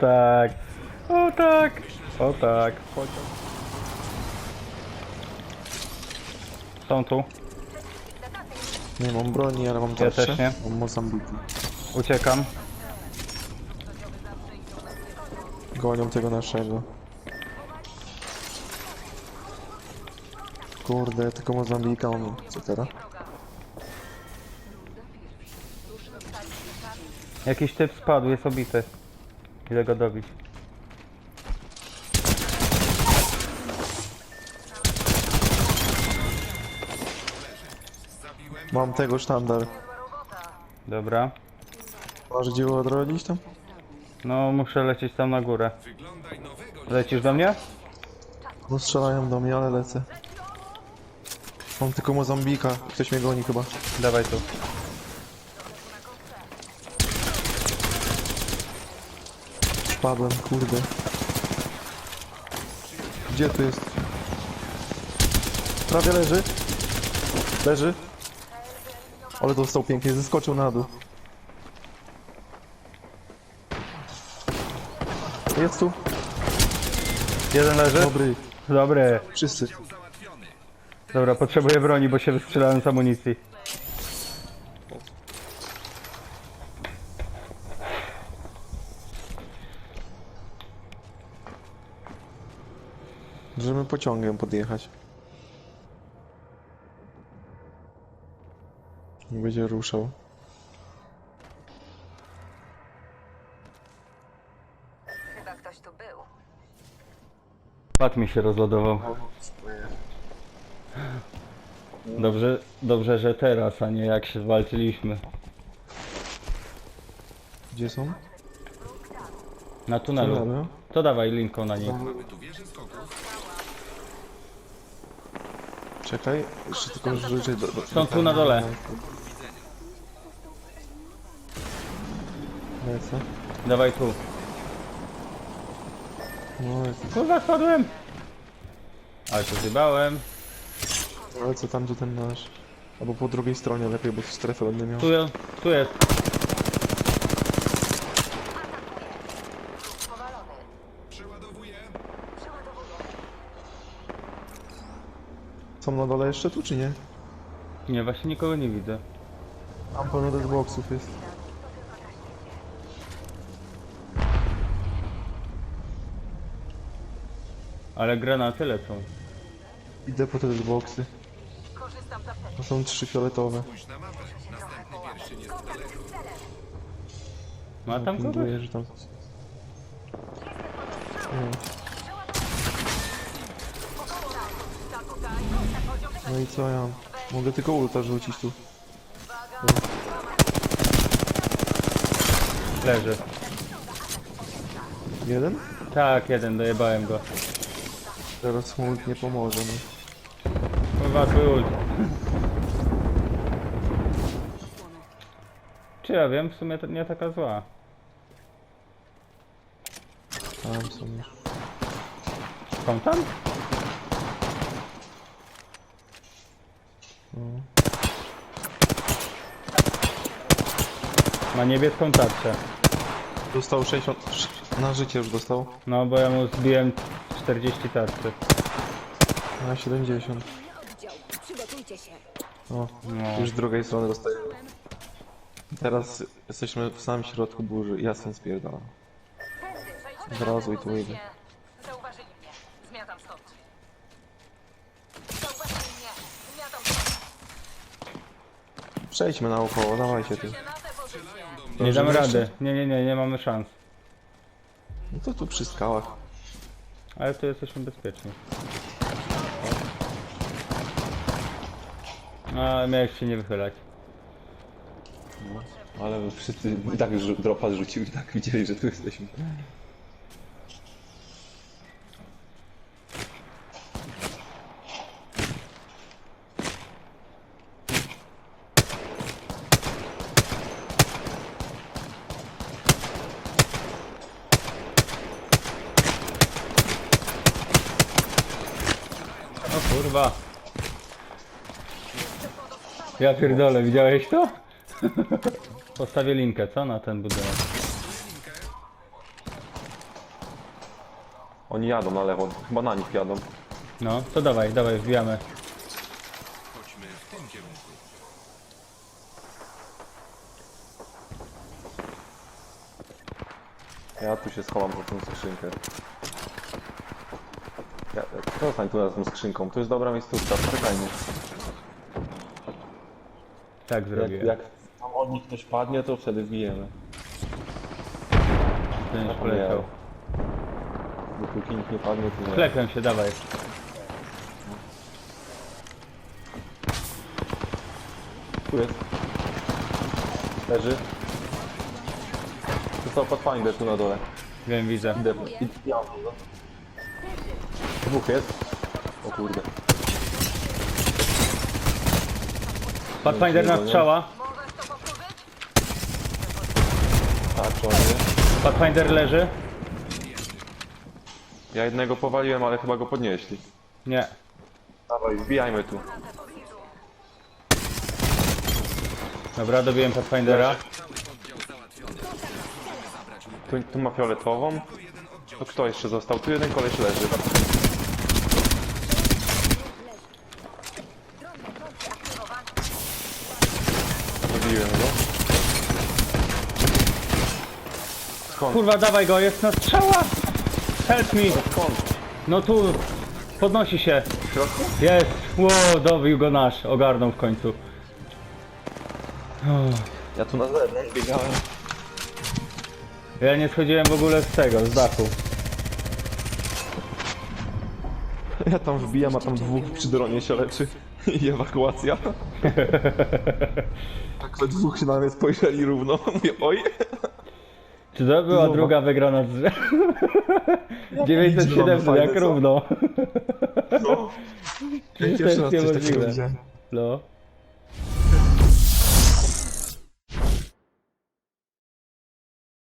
tak. O tak. O tak. Pociąg. Są tu. Nie mam broni, ale mam Ja tarczę. też nie. Mam Mozambiki. Uciekam. Gonią tego naszego. Kurde, tylko Mozambika mam. Co teraz? Jakiś typ spadł, jest obity. Ile go dobić? Mam tego sztandar. Dobra. Masz gdzie odrodzić tam? No, muszę lecieć tam na górę. Lecisz do mnie? No strzelają do mnie, ale lecę. Mam tylko Mozambika. Ktoś mnie goni chyba. Dawaj tu. Spadłem, kurde. Gdzie tu jest? Prawie leży. Leży. Ale dostał pięknie, zeskoczył na dół. Jest tu. Jeden leży? Dobry. Dobry. Wszyscy. Dobra, potrzebuję broni, bo się wystrzelałem z amunicji. Pociągiem podjechać. Nie będzie ruszał. Chyba ktoś tu był. Pat mi się rozładował. Dobrze, dobrze, że teraz, a nie jak się walczyliśmy. Gdzie są? Na tunelu. Tunelu. To dawaj linką na nich. Czekaj, jeszcze tylko życzę do, do... Są tu na dole. Lecę. Dawaj tu. No lecę. Kurwa, spadłem! Ale to zjebałem. Lecę tam, gdzie ten nasz. Albo po drugiej stronie lepiej, bo strefę będę miał. Tu, je- tu jest. Są na dole jeszcze tu, czy nie? Nie, właśnie nikogo nie widzę. Tam pełno tych boksów jest. Ale granaty lecą. Idę po te boksy. Korzystam z apteki. To są trzy fioletowe. Ma tam kogoś? Pinguję, że tam... Nie. No i co ja? Mogę tylko ulta rzucić tu. Leży. Jeden? Tak, jeden, dojebałem go. Teraz mu ult nie pomoże, no. Kurwa, twój ult. Czy ja wiem, w sumie to nie taka zła. Tam są już. Są tam? Ma niebieską tarczę. Dostał 60... Na życie już dostał. No, bo ja mu zbiłem 40 tarczy. Na 70. Oddział. Przygotujcie się. O, No. już z drugiej strony dostaję. Teraz jesteśmy w samym środku burzy. Ja stąd spierdalam. Od razu i tu idę. Zauważyli mnie. Zmiatam stąd. Zauważyli mnie. Zmiatam stąd. Przejdźmy naokoło, dawajcie tu. Na. Nie damy Dobrze, rady. jeszcze? Nie, nie, nie, nie mamy szans. No to tu przy skałach. Ale tu jesteśmy bezpieczni. A miałeś się nie wychylać. Ale wszyscy i tak już dropa zrzucił i tak widzieli, że tu jesteśmy. O kurwa. Ja pierdolę, widziałeś to? Postawię linkę, co? Na ten budynek. Oni jadą na lewo, chyba na nich jadą. No, to dawaj, dawaj, wbijamy. Ja tu się schowam pod tą skrzynkę. Ja, zostań tu nad tą skrzynką, to jest dobra miejscówka, czekajmy. Tak zrobię. Jak, jak tam od nich ktoś padnie, to wtedy wbijemy. Ten już poleciał. Dopóki nikt nie padnie, to nie. Klepią się, dawaj. Tu jest. Leży. Został Pathfinder tu na dole. Wiem, widzę. Idę, idę, mam go. Dwóch jest. O kurde. Pathfinder na strzała. Powtórzyć? Tak, czołnie. Pathfinder leży. Ja jednego powaliłem, ale chyba go podnieśli. Nie. Dawaj, wbijajmy tu. Dobra, dobiłem Pathfindera. Tu, tu ma fioletową. To kto jeszcze został? Tu jeden koleś leży. Zabiłem go. Skąd? Kurwa, dawaj go, jest na strzała! Help me! Skąd? No tu, podnosi się. W środku? Jest! Wow, dobił go nasz, ogarnął w końcu. Ja tu na zewnątrz biegałem. Ja nie schodziłem w ogóle z tego, z dachu. Ja tam wbijam, a tam dwóch przy dronie się leczy. I ewakuacja. Tak we dwóch się na mnie spojrzeli równo. Mówię, oj. Czy to była Zobacz. druga wygrana z... 970, fajne, jak co? równo. No. Przecież to jest niemożliwe. No.